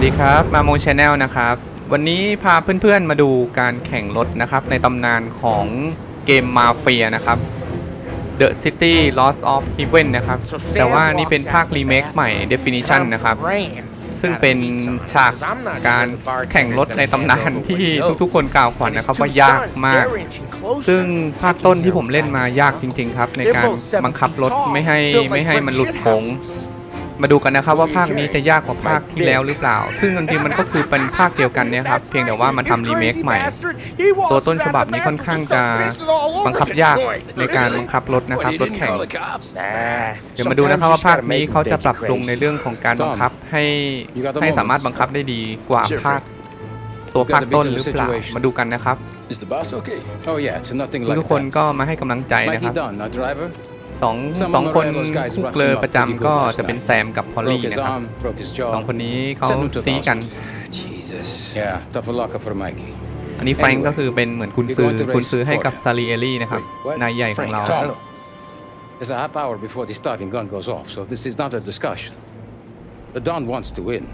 วัสดีครับ มาโมชแนลนะครับ วันนี้พาเพื่อนๆมาดูการแข่งรถนะครับ ในตำนานของเกมมาเฟียนะครับ The City Lost of Heaven นะครับ แต่ว่านี่เป็นภาครีเมคใหม่ Definition นะครับ ซึ่งเป็นฉากการแข่งรถในตำนานที่ทุกๆคนกล่าวขวัญนะครับว่ายากมาก ซึ่งภาคต้นที่ผมเล่นมายากจริง ๆ ครับ ในการบังคับรถไม่ให้ไม่ให้มันหลุดโค้ง มาดูกันนะครับว่าภาคนี้จะยากกว่าภาคที่แล้วหรือเปล่า ซึ่งจริงๆมันก็คือเป็นภาคเดียวกันเนี่ยครับ เพียงแต่ว่ามันทำรีเมคใหม่ ตัวต้นฉบับนี้ค่อนข้างจะบังคับยากในการบังคับรถนะครับรถแข่งเดี๋ยวมาดูนะครับว่าภาคนี้เขาจะปรับปรุงในเรื่องของการบังคับให้ให้สามารถบังคับได้ดีกว่าภาคตัวภาคต้นหรือเปล่า มาดูกันนะครับ Is the boss okay? Oh yeah, it's nothing like ทุกคน that. ก็มาให้กำลังใจนะค Mikey รับ Dunn, our driver, สองสองคนคู่เกลอประจำก็จะเป็นแซมกับพอล broke ลี่ his นะครับ arm, broke his สอง jaw. คนนี้เขา Send him to ซีกัน Jesus. Yeah, tough luck for Mikey. อันนี้แฟรงก์ก็คือเป็นเหมือนกุนซือ We're going to กุนซือ race ให้กับ for ซารีเอลี่นะครับ Wait, what? นายใหญ่ของเรา Frank, Tom, it's a half hour before the starting gun goes off, so this is not a discussion. The Don wants to win,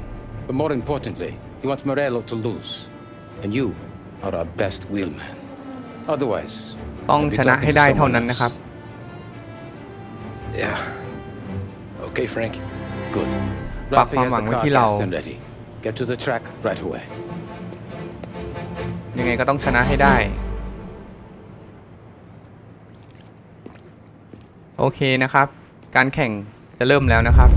but more importantly, he wants Morello to lose. And you are our best wheelman. Otherwise, ต้อง I'll be ชนะ talking ให้ to ได้เท่า someone นั้น else. นะครับ Yeah. Okay, Frank. Good. Papa Rafi has the Mang car với Lầu. cast and ready. Get to the track right away. ยังไงก็ต้องชนะให้ได้ โอเคนะครับ การแข่งจะเริ่มแล้วนะครับ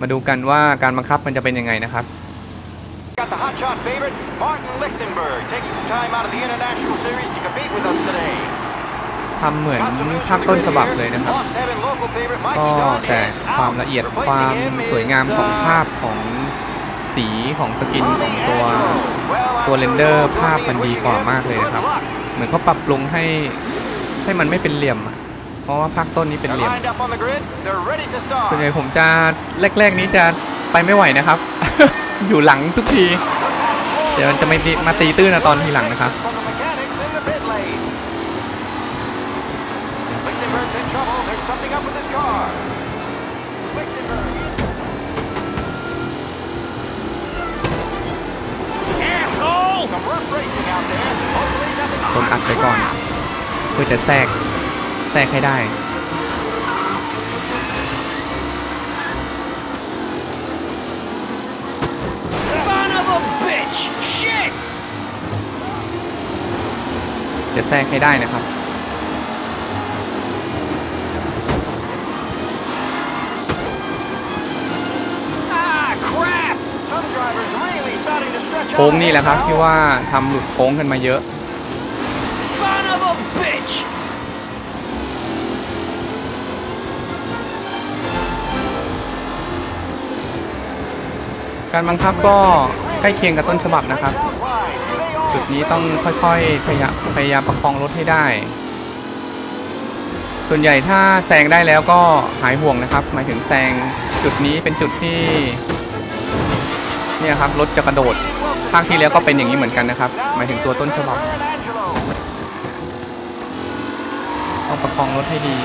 มาดูกันว่าการบังคับมันจะเป็นยังไงนะครับ Got the hotshot favorite, Martin Lichtenberg, taking some time out of the International Series to compete with us today. ทำเหมือนภาคต้นฉบับเลยนะครับก็แต่ความละเอียดความสวยงามของภาพของสีของสกินของตัวตัวเรนเดอร์ภาพมันดีกว่ามากเลยนะครับ เหมือนเขาปรับปรุงให้ให้มันไม่เป็นเหลี่ยม เพราะว่าภาคต้นนี้เป็นเหลี่ยม ส่วนใหญ่ผมจะแรก ๆ นี้จะไปไม่ไหวนะครับ อยู่หลังทุกที เดี๋ยวมันจะไม่มาตีตื้นนะตอนทีหลังนะครับ From the mechanics in the pit lane. Lichtenberg's in trouble. There's something up with his car. Lichtenberg Asshole! Some rough racing out there. Hopefully nothing โดนอัดไปก่อน เพื่อจะแทรก แทรกให้ได้ Son of a bitch! Shit! จะแทรกให้ได้นะครับ โค้ง out นี่แหละครับ now. ที่ว่าทำหลุดโค้งกันมาเยอะ Son of a bitch! การบังคับก็ใกล้เคียงกับต้นฉบับนะครับ Out wide. They all จุดนี้ต้องค่อยๆพยายามพยายามประคองรถให้ได้ ส่วนใหญ่ถ้าแซงได้แล้วก็หายห่วงนะครับ หมายถึงแซงจุดนี้เป็นจุดที่เนี่ยครับรถจะกระโดด ภาคที่แล้วก็เป็นอย่างนี้เหมือนกันนะครับหมายถึงตัวต้นฉบับ Angelo. ต้องประคองรถให้ดี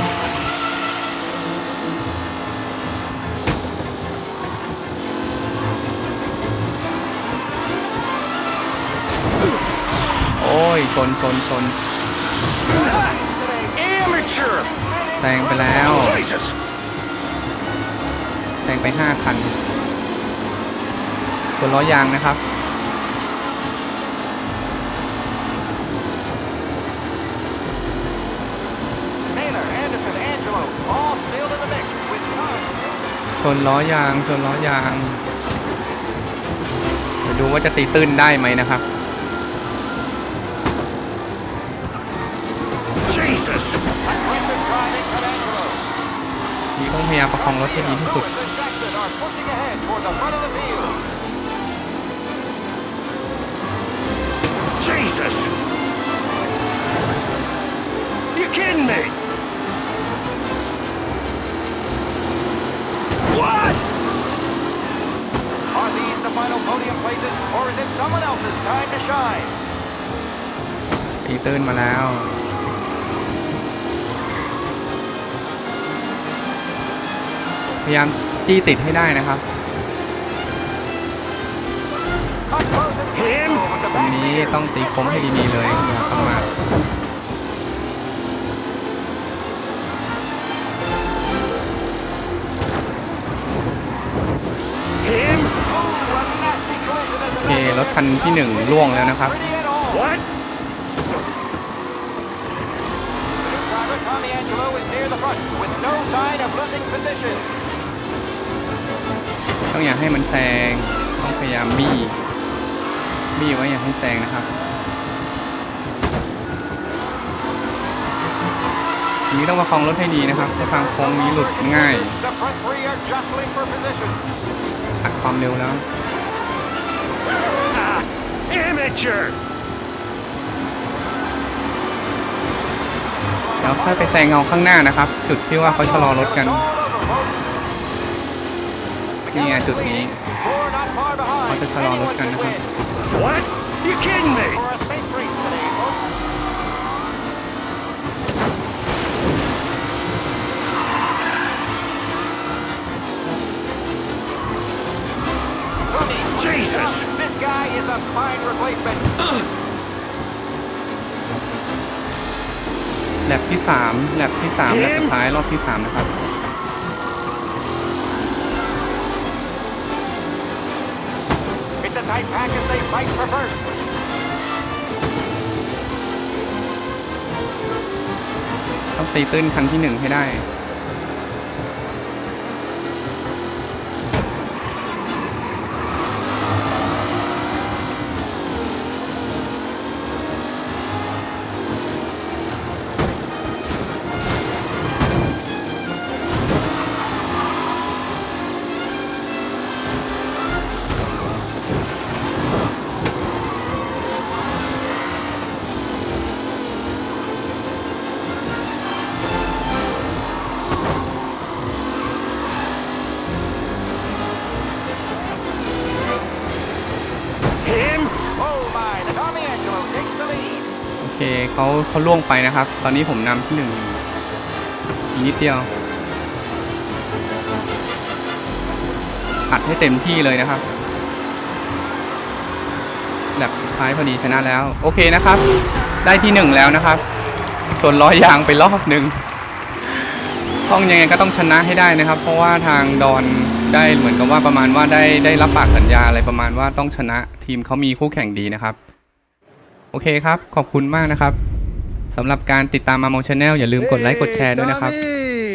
โอ้ย ชนชนชน Amateur! แซงไปแล้ว Jesus! แซงไป 5 คันส่วนล้อยางนะครับ นล้อยางชนล้อยางเดี๋ยวดูว่าจะตีตื้นได้ไหมนะครับ Jesus! Aggressive driving from Angelo. นี่ต้องพยายามประคองรถให้ดีที่สุด Lewis ้นมาแล้ว พยายามจี้ติดให้ได้นะครับตรงนี้ต้องตีโค้งให้ดีๆเลยนะครับมาโอเครถคันที่หนึ่งล่วงแล้วนะครับ What? Driver Tommy Angelo is near the front with no sign of losing position. ต้องอย่าให้มันแซง ต้องพยายามบี้บี้ไว้อย่าให้แซงนะครับทีนี้ต้องประคองรถให้ดีนะครับเพราะทางโค้งนี้หลุดง่าย The front three are jostling for position. อัดความเร็วแล้ว Amateur! ดี๋ยวค่อยไปแซงเงาข้างหน้านะครับ จุดที่ว่าเขาชะลอรถกันนี่จุดนี้เขาจะชะลอรถกันนะครับ Jesus! This guy is a fine replacement. แลบที่3แลบที่3แลบสุดท้ายรอบที่3นะครับ It's a tight pack as they fight for first. ต้องตีตื้นคันที่1ให้ได้ โอเคเขาเขาล่วงไปนะครับ ตอนนี้ผมนำที่หนึ่งอยู่อีกนิดเดียวอัดให้เต็มที่เลยนะครับแลบสุดท้ายพอดีชนะแล้ว โอเคนะครับ ได้ที่หนึ่งแล้วนะครับชนล้อยางไปรอบหนึ่งต้องยังไงก็ต้องชนะให้ได้นะครับ เพราะว่าทางดอน ได้เหมือนกับว่าประมาณว่าได้ได้รับปากสัญญาอะไรประมาณว่าต้องชนะทีมเขามีคู่แข่งดีนะครับ โอเคครับ ขอบคุณมากนะครับสำหรับการติดตามมาโมชแนลอย่าลืมกดไลค์กดแชร์ด้วยนะครับ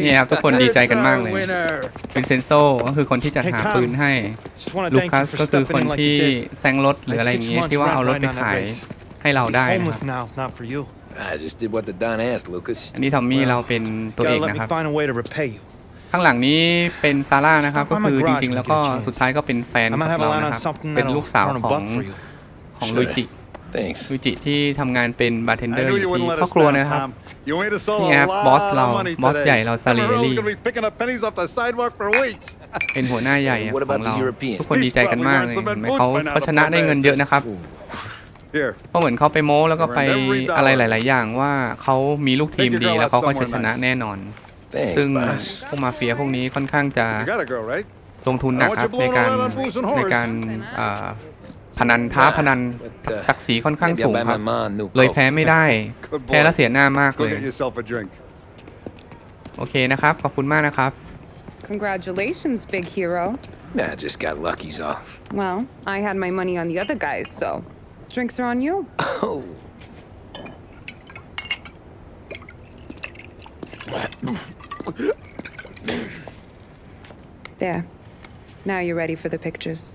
นี่ครับทุกคนดีใจกันมากเลยวินเซนโซก็คือคนที่จัดหาปืนให้ Just want to ลู thank คั you ส for ก็คือ stepping คน in like ที่ you did. แซงรถหรืออะไรอย่างเงี้ย Like six ที่ว่าเอารถไป months ขาย rent right ให้เราได้นะค Homeless รับ now, not for you. I just did what the Don asked, Lucas. อันนี้ทอมมี่เราเป็นตัวเอ Gotta ก let นะ me ครับ find a way to repay you. ข้างหลังนี้เป็นซาร่านะครับ Stop ก็ by my คือจ garage ริงๆ when แล้ว you ก็ get a chance. สุดท้ายก็เป็นแฟน I ข might อง have a เรา line นะ on ครับ something เป็น that'll ลูกสาว earn a ของ buck for you. ของ Sure. ลุยจิ Thanks. ลุยจิที่ทำงานเป็นบาร์เทนเดอ I ร์อ knew ยู่ you ที่ wouldn't let ครอบ us ครัว down, นะครับ Tom. You made us all Yeah, a lot boss of เรา money บอส today. ใหญ่เราซาลี Amarillo's ลี่ gonna be picking up pennies off the sidewalk for weeks. เป็นหัวหน้าใหญ่ What ข about องเรา the European? ทุกคนดีใจกันมากเลย He's probably เห็นไหม wearing เขา some boots by now, เขาชนะได้เงินเยอะนะครับ Here, เพราะเหมือนเขาไปโม้แล้วก็ไป Every dollar อะไรหลาย ๆ อย่างว่าเขามีลูกทีม Take your ดี girl แล้วเขาก็ out จะช somewhere นะ nice แน่นอน Thanks, ซึ่ง boss. พวกมาเฟียพวกนี้ค่อนข้างจะ you got a girl, right? ลงทุนหนักครับ I want you ในการ blowing all that on booze and ใน whores. การเอ่อพนันท้าพนัน But, uh, ศักดิ์ศรีค่อนข้าง Maybe สู I'll ง buy ครั my บ mom a new เลย Colt. แพ้ไม่ได้ Good boy. แพ้แล้วเสียหน้ามาก Go เลย get yourself a drink. โอเคนะครับ ขอบคุณมากนะครับ Congratulations, big hero. Nah, I just got lucky's all. Well, I had my money on the other guys, so drinks are on you. Oh. There. Now you're ready for the pictures.